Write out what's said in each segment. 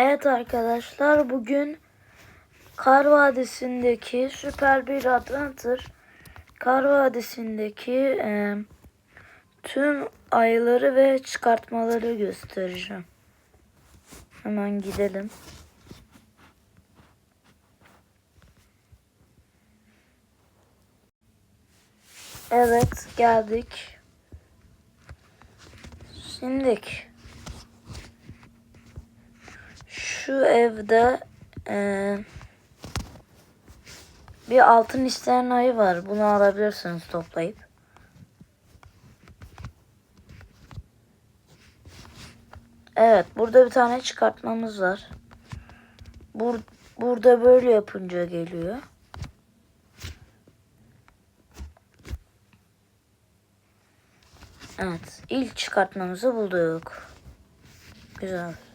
Evet arkadaşlar bugün Kar Vadisi'ndeki süper bir Adventure Kar Vadisi'ndeki e, tüm ayıları ve çıkartmaları göstereceğim. Hemen gidelim. Evet geldik. Şimdik. Şu evde eee, bir altın isteyen ayı var. Bunu alabilirsiniz toplayıp. Evet, burada bir tane çıkartmamız var. Bur burada böyle yapınca geliyor. Evet, ilk çıkartmamızı bulduk. Güzel.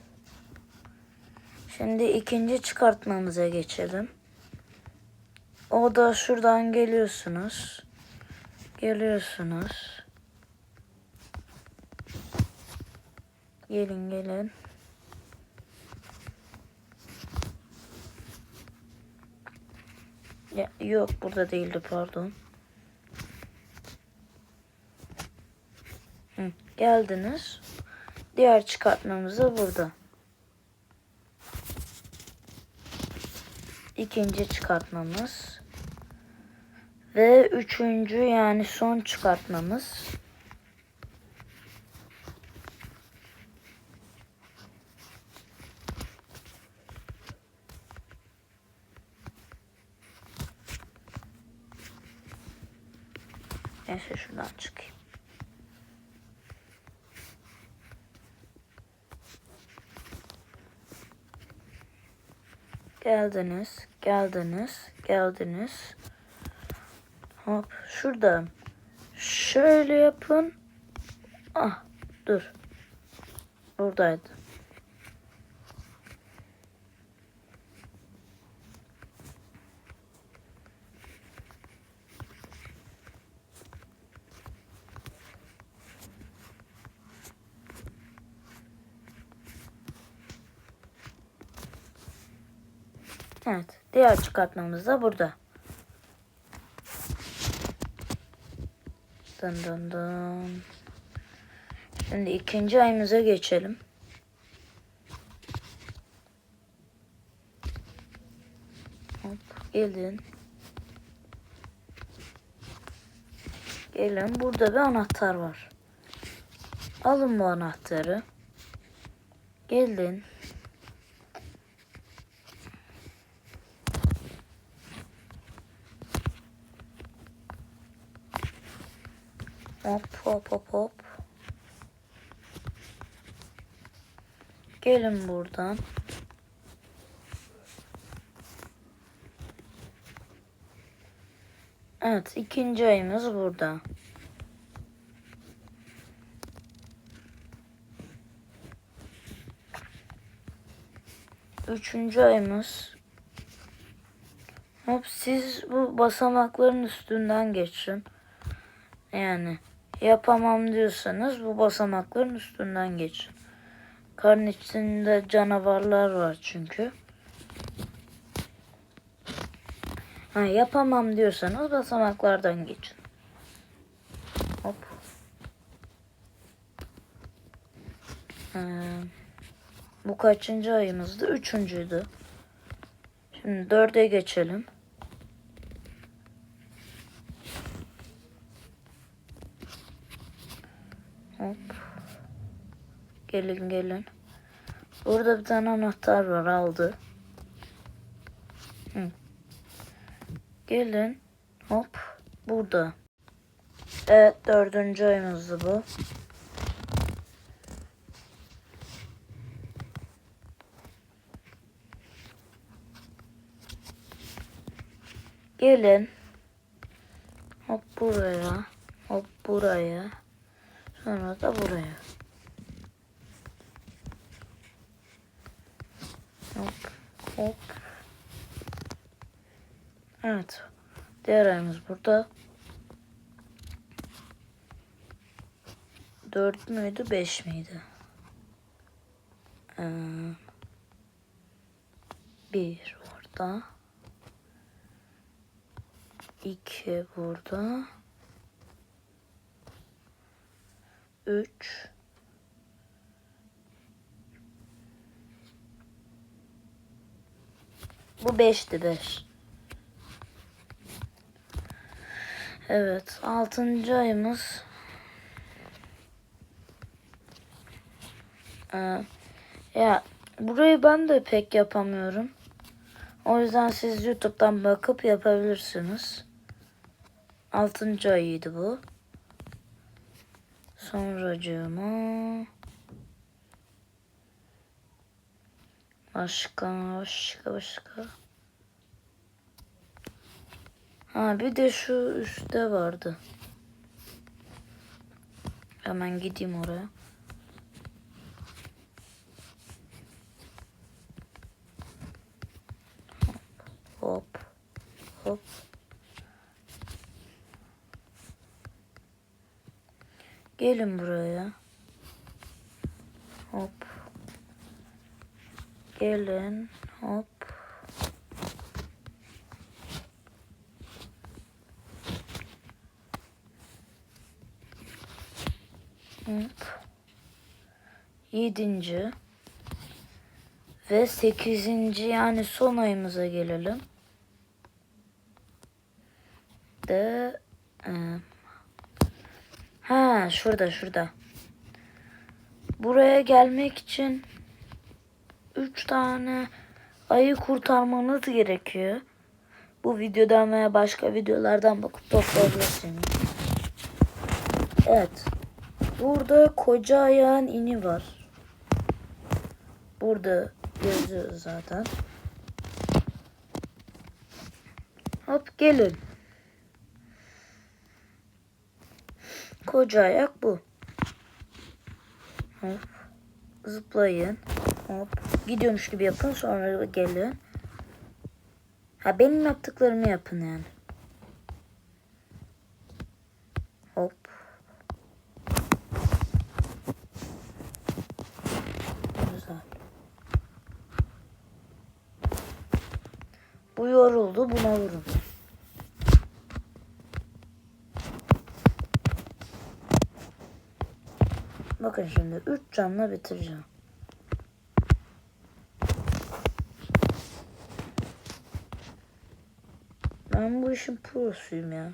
Şimdi ikinci çıkartmamıza geçelim. O da şuradan geliyorsunuz. Geliyorsunuz. Gelin gelin. Ya, yok burada değildi pardon. Hı, geldiniz. Diğer çıkartmamız da burada. İkinci çıkartmamız ve üçüncü yani son çıkartmamız. Neyse şuradan çıkayım. Geldiniz, geldiniz, geldiniz. Hop şurada. Şöyle yapın. Ah dur. Buradaydı. Evet. Diğer çıkartmamız da burada. Dın dın dın. Şimdi ikinci ayımıza geçelim. Hop, gelin. Gelin. Burada bir anahtar var. Alın bu anahtarı. Gelin. Hop hop hop hop. Gelin buradan. Evet ikinci ayımız burada. Üçüncü ayımız. Hop siz bu basamakların üstünden geçin. Yani yapamam diyorsanız bu basamakların üstünden geçin. Karın içinde canavarlar var çünkü. Ha, yapamam diyorsanız basamaklardan geçin. Hop. Ee, bu kaçıncı ayımızdı? Üçüncüydü. Şimdi dörde geçelim. Hop. Gelin gelin. Burada bir tane anahtar var aldı. Hı. Gelin. Hop. Burada. Evet dördüncü ayımızdı bu. Gelin. Hop buraya. Hop buraya. Sonra da buraya. Hop hop. Evet. Diğer ayımız burada. Dört müydü beş miydi? Ee, Bir orada. İki burada. Üç. Bu beşti beş. Evet. Altıncı ayımız. Ee, ya burayı ben de pek yapamıyorum. O yüzden siz YouTube'dan bakıp yapabilirsiniz. Altıncı ayıydı bu. Sonracığıma başka başka başka. Ha bir de şu üstte vardı. Hemen gideyim oraya. Hop. Hop. Gelin buraya. Hop. Gelin. Hop. Hop. Yedinci. Ve sekizinci yani son ayımıza gelelim. De ha şurada şurada. Buraya gelmek için üç tane ayı kurtarmanız gerekiyor. Bu videodan veya başka videolardan bakıp toplayabilirsiniz. Evet. Burada koca ayağın ini var. Burada yazıyor zaten. Hop gelin. Koca ayak bu. Hop. Zıplayın. Hop. Gidiyormuş gibi yapın sonra gelin. Ha benim yaptıklarımı yapın yani. Hop. Güzel. Bu yoruldu buna vurun. Bakın şimdi 3 canla bitireceğim. Ben bu işin prosuyum ya.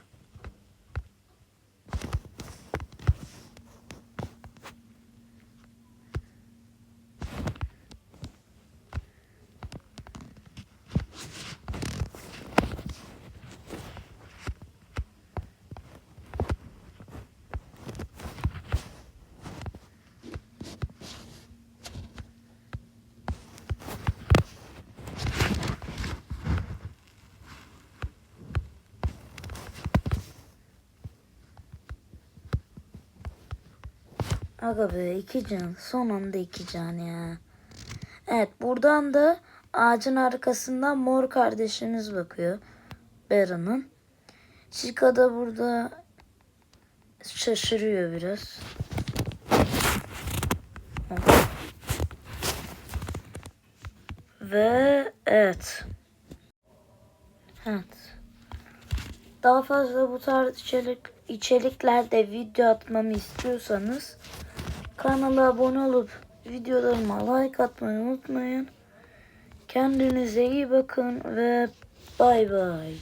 Aga be iki can. Son anda iki can ya. Evet buradan da ağacın arkasından mor kardeşimiz bakıyor. Bera'nın. Chica da burada şaşırıyor biraz. Ve evet. Evet. Daha fazla bu tarz içerik, içeriklerde video atmamı istiyorsanız kanala abone olup videolarıma like atmayı unutmayın. Kendinize iyi bakın ve bay bay.